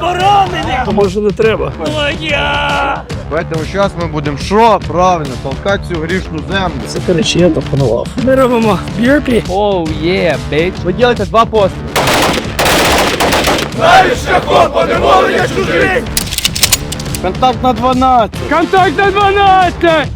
поранення! То може не треба. Моя! Поэтому сейчас мы будем що? Правильно, толкати цю грішну землю. Це коротше, я пропонував. Ми робимо б'єрпі. Оу, є, бейт. Ви робите два постріли. Контакт на 12. Контакт на 12!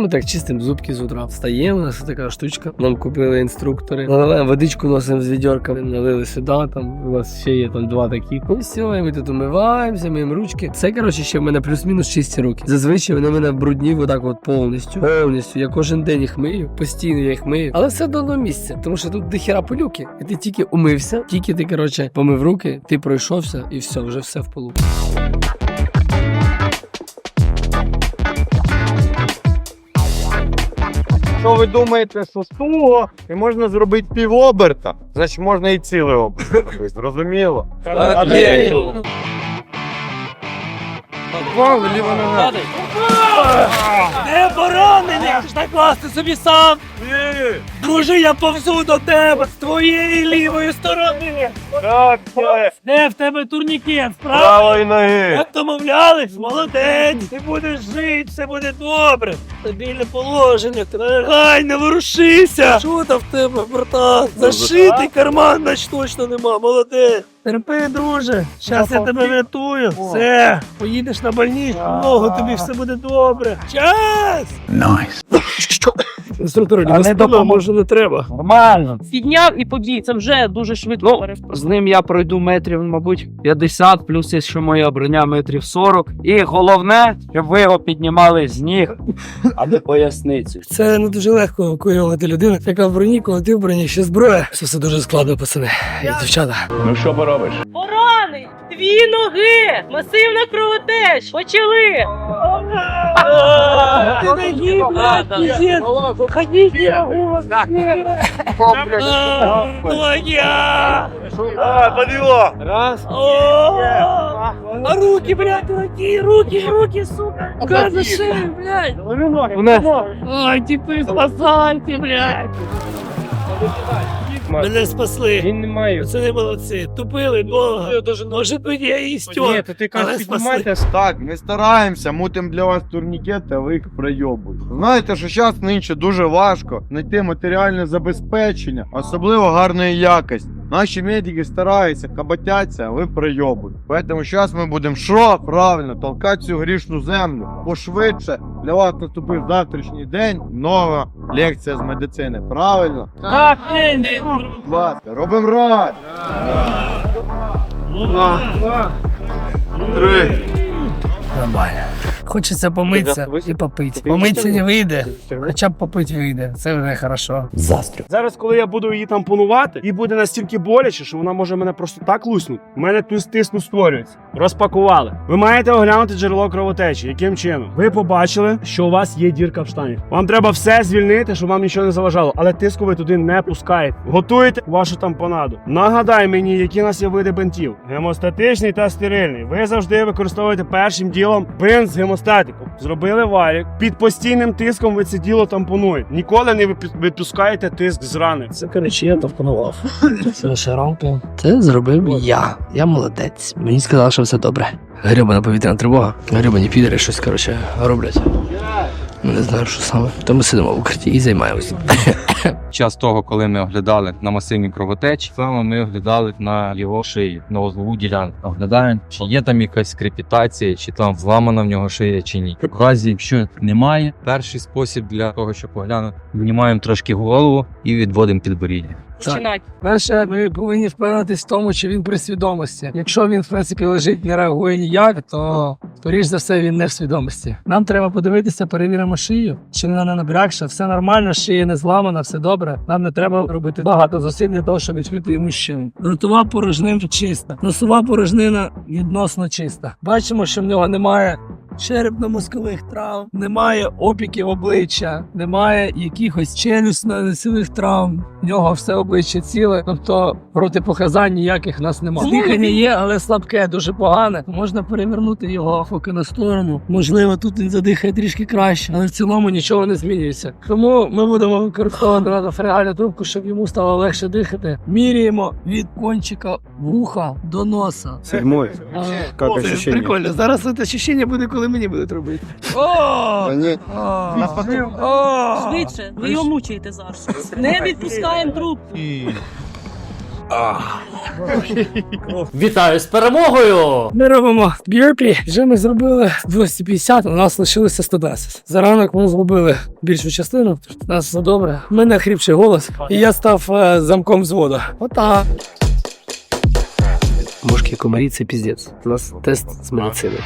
Ми так чистимо зубки з утра. Встаємо, у нас така штучка. Нам купили інструктори. Наливаємо водичку, носимо з відьорка. Налили сюди, там у нас ще є там два такі. Ну і все, і ми тут умиваємося, миємо ручки. Це, коротше, ще в мене плюс-мінус чисті руки. Зазвичай вони в мене брудні, отак от повністю. Повністю. Я кожен день їх мию, постійно я їх мию. Але все до одного місця, тому що тут дохіра пилюки. І ти тільки умився, тільки ти, коротше, помив руки, ти пройшовся і все, вже все в полу. Що ви думаєте, що стуго, і можна зробити півоберта, значить можна і цілий оберт. Зрозуміло? Вау, ліва нога. Не поранення! Ж так класти собі сам! Друже, я повзу до тебе з твоєї лівої сторони! Так, це Де в тебе турнікет? Справа? правої ноги. Як домовлялись, молодець! Ти будеш жити, все буде добре. Стабільне положення, ти лягай, не ворушися! Що там в тебе, братан? Зашитий карман, нач точно нема, молодець. Терпи, друже, зараз я тебе врятую. Все, поїдеш на больничку, ногу тобі все буде добре. Час! Найс. Інструктор, А не допомог- може не треба. Нормально. Підняв і побіг. Це вже дуже швидко. Ну, з ним я пройду метрів, мабуть, 50, плюс є ще моя броня метрів 40. І головне, щоб ви його піднімали з ніг, а не поясницю. Це не дуже легко евакуювати людину, яка в броні, коли ти в броні ще зброя. Це все дуже складно, пацани. І дівчата. Поранень! Дві ноги! Масивна кровотеч! Почали! Ти не їй, блядь, пиздец. Ходіть, я Твоя! А, поділо. Раз. А руки, блядь, руки, руки, руки, сука! Как за шею, блядь! Ой, типи, спасайте, блядь! Мене спасли. Він не має. Це не молодці. Тупили довго. Може бути я і стьор. ти Але спасли. Так, ми стараємося, мутим для вас турнікети, а ви їх пройобуєте. Знаєте, що зараз нинче дуже важко знайти матеріальне забезпечення, особливо гарної якості. Наші медики стараються, кабатяться, а ви пройобуєте. Поэтому зараз ми будемо що? Правильно, толкати цю грішну землю. Пошвидше для вас наступив завтрашній день. Нова лекція з медицини. Правильно? Так, ласка, робимо раз. Два. Три. Нормально. Хочеться помитися і попити. Помитися не вийде, хоча б попити вийде. Це вже хорошо. Зараз, коли я буду її там панувати, і буде настільки боляче, що вона може мене просто так луснути. У мене тут тиску створюється. Розпакували. Ви маєте оглянути джерело кровотечі. Яким чином? Ви побачили, що у вас є дірка в штані. Вам треба все звільнити, щоб вам нічого не заважало, але тиску ви туди не пускаєте. Готуєте вашу тампонаду. Нагадай мені, які у нас є види бинтів: гемостатичний та стерильний. Ви завжди використовуєте першим ділом бинт з гемостатиком. Зробили валік. Під постійним тиском ви це діло тампонуєте. Ніколи не випускаєте тиск з рани. Це коротше, я пропонував. Це шаромки. Це зробив я. Я молодець. Мені сказали, що все добре. Гребана повітряна тривога. Гребані підери щось, коротше, роблять. Не знаю, що саме. То ми сидимо в укритті і займаємося. Час того, коли ми оглядали на масивні кровотечі, саме ми оглядали на його шиї, на узлову ділянку. Оглядаємо, чи є там якась крепітація, чи там зламана в нього шия, чи ні. В разі, якщо немає, перший спосіб для того, щоб оглянути, знімаємо трошки голову і відводимо підборіддя. Так. Починай. Перше, ми повинні впевнитись в тому, чи він при свідомості. Якщо він, в принципі, лежить, не реагує ніяк, то скоріш за все він не в свідомості. Нам треба подивитися, перевіримо шию, чи вона не набрякша, все нормально, шия не зламана, все добре. Нам не треба робити багато зусиль для того, щоб відкрити йому шию. Ротова порожнина чиста, носова порожнина відносно чиста. Бачимо, що в нього немає черепно-мозкових травм, немає опіків обличчя, немає якихось челюсно-носових травм. В нього все обличчя ціле, тобто протипоказань ніяких нас немає. Дихання є, але слабке, дуже погане. Можна перевернути його поки на сторону. Можливо, тут він задихає трішки краще, але в цілому нічого не змінюється. Тому ми будемо використовувати нанофреальну трубку, щоб йому стало легше дихати. Міряємо від кончика вуха до носа. Седьмой. Це ощущение? Прикольно. Зараз це ощущення буде, коли мені будуть робити. О! ні. О! О! Швидше, ви його мучаєте зараз. Не відпускаємо трубку. Вітаю з перемогою! Ми робимо бірпі. Вже ми зробили 250, у нас лишилося 110. За ранок ми зробили більшу частину. У нас все добре. У мене хріпший голос, і я став е, замком взводу. Отак. Мошки комарі це піздець. У нас тест з медицини.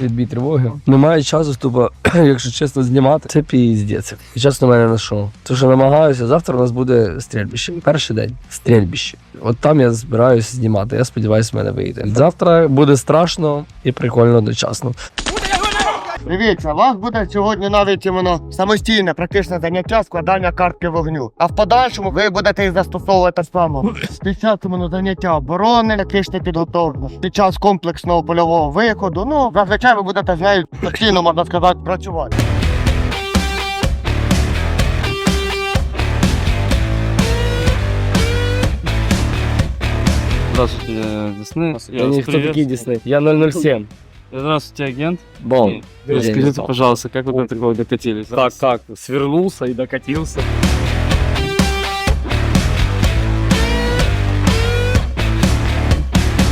Відбій тривоги. Немає часу тупо, якщо чесно, знімати. Це піздець. І час на мене на шоу. Тому що намагаюся, завтра у нас буде стрільбище. Перший день стрільбище. От там я збираюся знімати. Я сподіваюся, в мене вийде. Завтра буде страшно і прикольно одночасно. Дивіться, у вас буде сьогодні навіть іменно самостійне практичне заняття складання картки вогню. А в подальшому ви будете їх застосовувати саме під час іменно заняття оборони, тактичної підготовки, під час комплексного польового виходу. Ну, зазвичай ви будете з нею постійно, можна сказати, працювати. Здравствуйте, Десны. Я ніхто такий дійсний. Я 007. Здравствуйте, агент. Бом. Скажите, пожалуйста, как вы до такого докатились? Так, так, свернулся и докатился.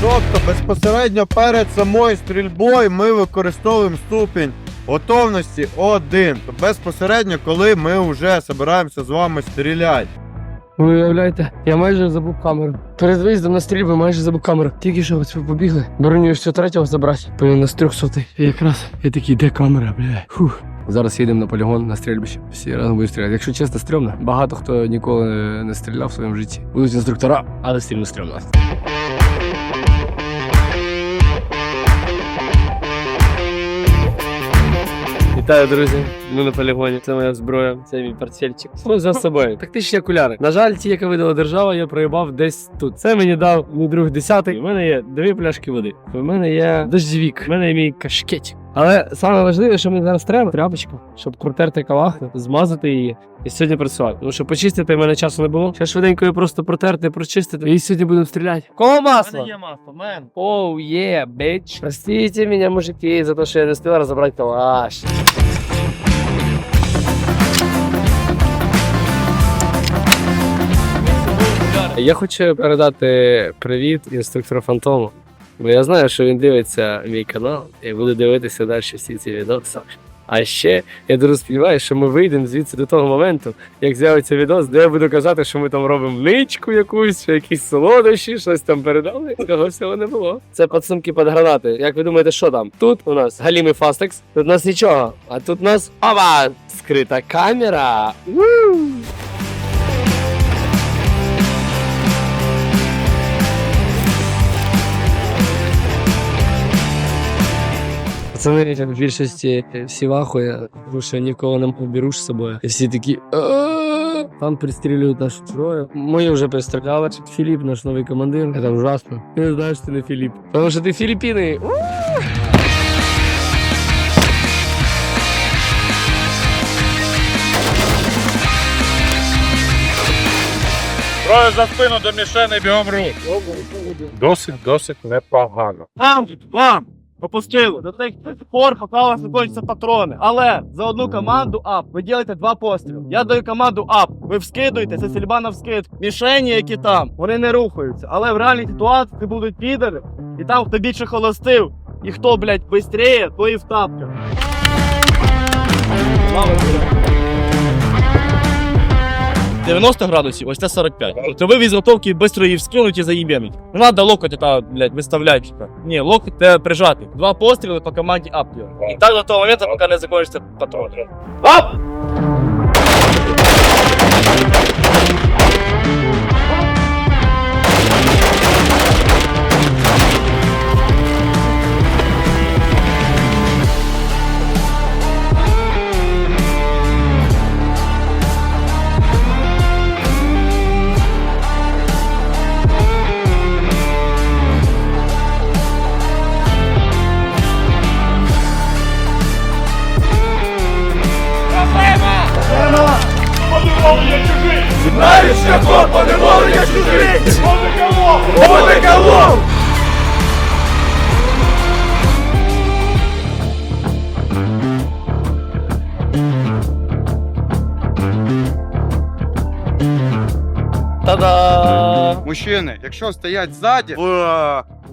Тобто безпосередньо перед самою стрільбою ми використовуємо ступінь готовності 1. Безпосередньо, коли ми вже збираємося з вами стріляти. Ви уявляєте, я майже забув камеру. Перед виїздом на стрільби майже забув камеру. Тільки що ось побігли. Броню все третього забрати. Повинен нас трьохсотий. І якраз я такий, де камера, бля. Фух. Зараз їдемо на полігон на стрільбище. Всі разом будуть стріляти. Якщо чесно, стрьомно. Багато хто ніколи не стріляв в своєму житті. Будуть інструктора, але стрімно стрьомно. Вітаю, друзі. Ми на полігоні. Це моя зброя, це мій портфельчик. Ось за собою. Тактичні окуляри. На жаль, ті, які видала держава, я проїбав десь тут. Це мені дав мій друг десятий. У мене є дві пляшки води. У мене є дождівік. У мене є мій кашкетик. Але саме важливе, що мені зараз треба, тряпочка, щоб протерти калаху, змазати її і сьогодні працювати. Тому що почистити в мене часу не було. Ще швиденько її просто протерти, прочистити. І сьогодні будемо стріляти. Кого масло? масло, мен. Оу, є, бич. Простите меня, мужики, за то, что я не успел разобрать калаш. Я хочу передати привіт інструктору Фантому. Бо я знаю, що він дивиться мій канал і буде дивитися далі всі ці відоси. А ще я дуже сподіваюся, що ми вийдемо звідси до того моменту, як з'явиться відос, де я буду казати, що ми там робимо ничку якусь, що якісь солодощі, щось там передали. Цього всього не було. Це підсумки під гранати. Як ви думаєте, що там? Тут у нас галімий фастекс, тут у нас нічого. А тут у нас ова! Скрита камера. Пацани, в більшості всі вахує, тому що нікого не поберу з собою. І всі такі. Там пристрілюють нашу зброю. Ми вже пристріляли. Філіп, наш новий командир. Це ужасно. Ти не знаєш, ти не Філіп. Тому що ти Філіппіни. У! За спину до мішени бігом рух. Досить, досить непогано. Вам, вам, попустили до тих пор, поки у вас закінчаться патрони. Але за одну команду ап ви ділите два постріли. Я даю команду ап. Ви вскидуєте, це сільба на вскид. Мішені, які там, вони не рухаються. Але в реальній ситуації будуть підери, і там хто більше холостив, і хто, блядь, швидше, то і в тапках. 90 градусів, ось це 45. Тобто ви від зготовки швидко її вскинуть і заїбенуть. Не треба локоть та, блядь, виставляти. Ні, локоть треба прижати. Два постріли по команді ап. І так до того моменту, поки не закінчиться патрон. Ап! Знаєш шляхом поневолення чужих! Одеколон! Одеколон! Та-да! Мужчини, якщо стоять ззаді в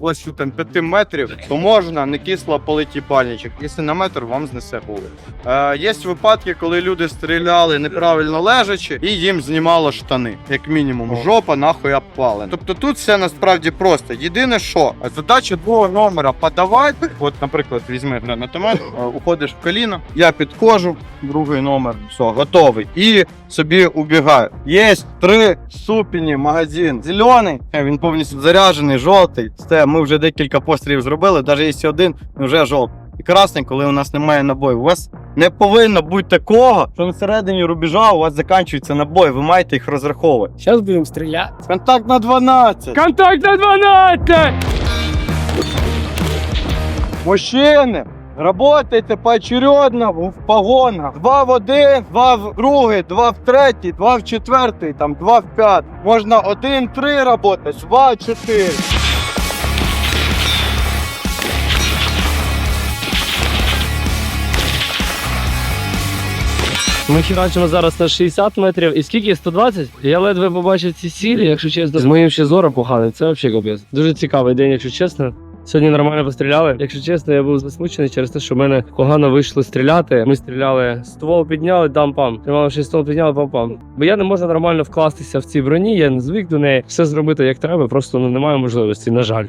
площу там 5 метрів, то можна не кисло полити пальничок. Якщо на метр, вам знесе голову. Е, є випадки, коли люди стріляли неправильно лежачи, і їм знімало штани. Як мінімум, жопа нахуй обпалена. Тобто тут все насправді просто. Єдине, що задача другого номера подавати. От, наприклад, візьми гранатомет, е, уходиш в коліно, я підходжу, другий номер, все, готовий. І собі убігаю. Є три ступені магазин. Зелений, е, він повністю заряджений, жовтий. Ми вже декілька пострілів зробили, навіть якщо один, вже жовтий. І красний, коли у нас немає набоїв. У вас не повинно бути такого, що на середині рубежа у вас закінчується набої, ви маєте їх розраховувати. Зараз будемо стріляти. Контакт на 12! Контакт на 12! Мужчини, работайте поочередно в погонах. Два в один, два в другий, два в третій, два в четвертий, там два в п'ятий. Можна один-три работати, два Ми херачимо зараз на 60 метрів. І скільки? 120? Я ледве побачив ці цілі, якщо чесно. З моїм ще зором поганим. Це взагалі капець. Дуже цікавий день, якщо чесно. Сьогодні нормально постріляли. Якщо чесно, я був засмучений через те, що в мене погано вийшло стріляти. Ми стріляли, ствол підняли, дам-пам. Тримали ще ствол підняли, пам-пам. Бо я не можу нормально вкластися в ці броні, я не звик до неї. Все зробити як треба, просто ну, немає можливості, на жаль.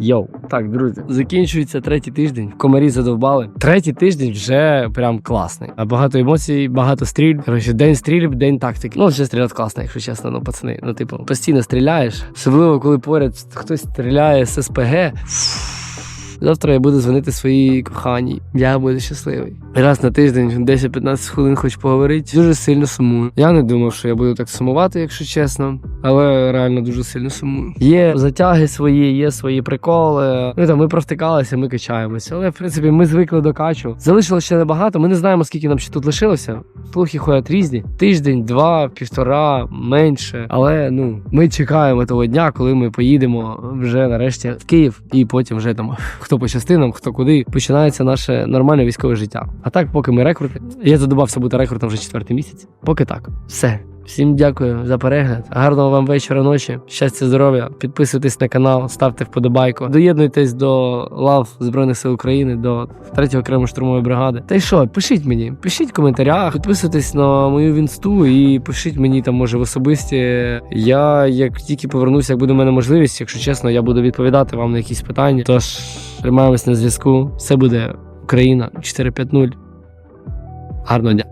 Йоу, так, друзі, закінчується третій тиждень. Комарі задовбали. Третій тиждень вже прям класний. Багато емоцій, багато стріль. Короче, день стрільб, день тактики. Ну, вже стріляти класно, якщо чесно, ну пацани. Ну, типу, постійно стріляєш. Особливо, коли поряд хтось стріляє з СПГ. Завтра я буду дзвонити своїй коханій. Я буду щасливий. Раз на тиждень 10-15 хвилин хочу поговорити. Дуже сильно сумую. Я не думав, що я буду так сумувати, якщо чесно. Але реально дуже сильно сумую. Є затяги свої, є свої приколи. Ну там ми провтикалися, ми качаємося. Але в принципі ми звикли до качу. Залишилося ще небагато. Ми не знаємо, скільки нам ще тут лишилося. Слухи ходять різні. Тиждень, два, півтора, менше. Але ну ми чекаємо того дня, коли ми поїдемо вже нарешті в Київ, і потім вже там хто по частинам, хто куди починається наше нормальне військове життя. А так, поки ми рекрути, я задобався бути рекрутом вже четвертий місяць. Поки так, все. Всім дякую за перегляд. Гарного вам вечора, ночі, щастя, здоров'я. Підписуйтесь на канал, ставте вподобайку. Доєднуйтесь до лав Збройних сил України, до 3 окремої штурмової бригади. Та й що, пишіть мені, пишіть в коментарях, підписуйтесь на мою вінсту і пишіть мені там, може, в особисті. Я як тільки повернуся, як буде в мене можливість, якщо чесно, я буду відповідати вам на якісь питання. Тож тримаємось на зв'язку. Все буде Україна 450. Гарного дня.